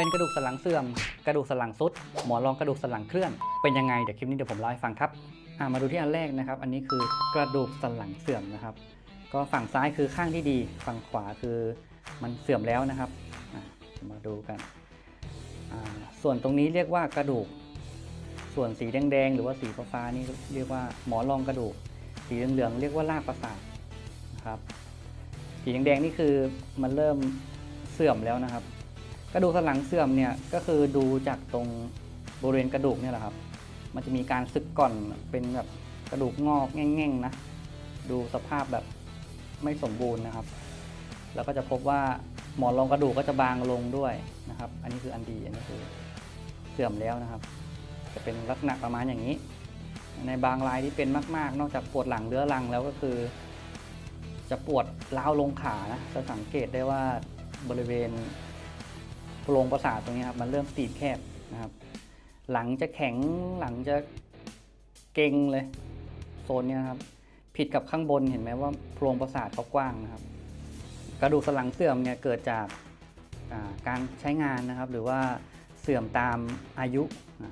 เป็นกระดูกสันหลังเสื่อม กระดูกสันหลังซุด หมอนรองกระดูกสันหลังเคลื่อน เป็นยังไง เดี๋ยวคลิปนี้เดี๋ยวผมเล่าให้ฟังครับมาดูที่อันแรกนะครับ อันนี้คือกระดูกสันหลังเสื่อมนะครับ ก็ฝั่งซ้ายคือข้างที่ดี ฝั่งขวาคือมันเสื่อมแล้วนะครับ มาดูกัน ส่วนตรงนี้เรียกว่ากระดูก ส่วนสีแดงๆ หรือว่าสีฟ้าๆนี่เรียกว่าหมอนรองกระดูก สีเหลืองๆเรียกว่ารากประสาทนะครับ สีแดงๆนี่คือมันเริ่มเสื่อมแล้วนะครับ กระดูกสันหลังเสื่อมเนี่ยก็คือดูจากตรงบริเวณกระดูกเนี่ยแหละครับ มันจะมีการสึกก่อนเป็นแบบกระดูกงอกแง่งๆนะ ดูสภาพแบบไม่สมบูรณ์นะครับ แล้วก็จะพบว่าหมอนรองกระดูกก็จะบางลงด้วยนะครับ อันนี้คืออันดีอันนี้คือเสื่อมแล้วนะครับ จะเป็นลักษณะประมาณอย่างนี้ ในบางรายที่เป็นมาก ๆ นอกจากปวดหลังเรื้อรังแล้วก็คือ จะปวดล้าวลงขานะจะสังเกตได้ว่าบริเวณ โพรงประสาทตรงนี้ครับมันเริ่มตีบแคบนะครับ หลังจะแข็งหลังจะเก่งเลยโซนเนี้ยครับ ผิดกับข้างบนเห็นไหมว่าโพรงประสาทเขากว้างนะครับ กระดูกสันหลังเสื่อมเนี่ยเกิดจากการใช้งานนะครับ หรือว่าเสื่อมตามอายุ อา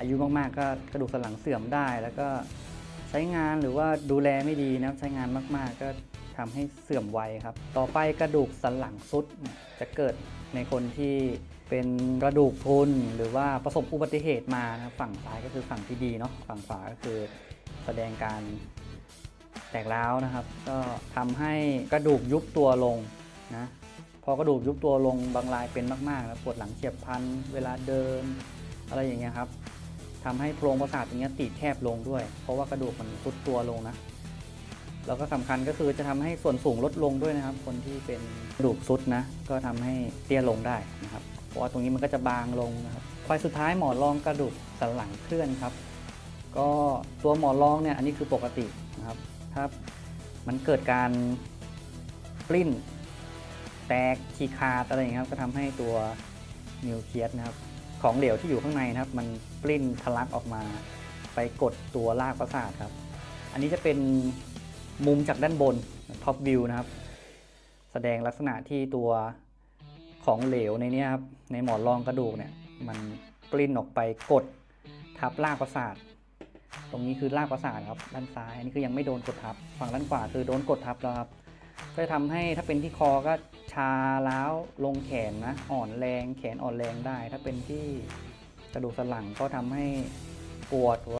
อายุมากๆ ก็กระดูกสันหลังเสื่อมได้ แล้วก็ใช้งานหรือว่าดูแลไม่ดีนะครับใช้งานมาก ๆ ก็ ทำให้เสื่อมวัยครับ ต่อไปกระดูกสันหลังซุดจะเกิดในคนที่เป็นกระดูกพรุนหรือว่าประสบอุบัติเหตุมานะครับฝั่งซ้ายก็คือฝั่งที่ดีเนาะฝั่งขวาก็คือแสดงการแตกร้าวนะครับ ก็ทำให้กระดูกยุบตัวลงนะพอกระดูกยุบตัวลงบางรายเป็นมากๆแล้วปวดหลังเฉียบพลันเวลาเดิน อะไรอย่างเงี้ยครับทำให้โพรงประสาทตรงเนี้ยตีบแคบลงด้วย เพราะว่ากระดูกมันซุดตัวลงนะ แล้วก็สำคัญก็คือจะทำให้ส่วนสูงลดลงด้วยนะครับ คนที่เป็นกระดูกซุดนะก็ทำให้เตี้ยลงได้นะครับ เพราะว่าตรงนี้มันก็จะบางลงนะครับไปสุดท้ายหมอนรองกระดูกสันหลังเคลื่อนครับ ก็ตัวหมอนรองเนี่ยอันนี้คือปกตินะครับ ถ้ามันเกิดการปลิ้น แตกฉีกขาดอะไรอย่างี้ครับ ก็ทำให้ตัวนิวเคลียสนะครับ ของเหลวที่อยู่ข้างในนะครับ มันปลิ้นทะลักออกมา ไปกดตัวรากประสาทครับ อันนี้จะเป็น มุมจากด้านบนท็อปวิวนะครับ แสดงลักษณะที่ตัวของเหลวในนี้ครับในหมอนรองกระดูกเนี่ยมันปลิ้นออกไปกดทับรากประสาท ตรงนี้คือรากประสาทครับด้านซ้ายอันนี้คือยังไม่โดนกดทับ ฝั่งด้านขวาคือโดนกดทับแล้วครับก็จะทำให้ถ้าเป็นที่คอก็ชาล้าวลงแขนนะอ่อนแรงแขนอ่อนแรงได้ ถ้าเป็นที่กระดูกสันหลังก็ทำให้ปวด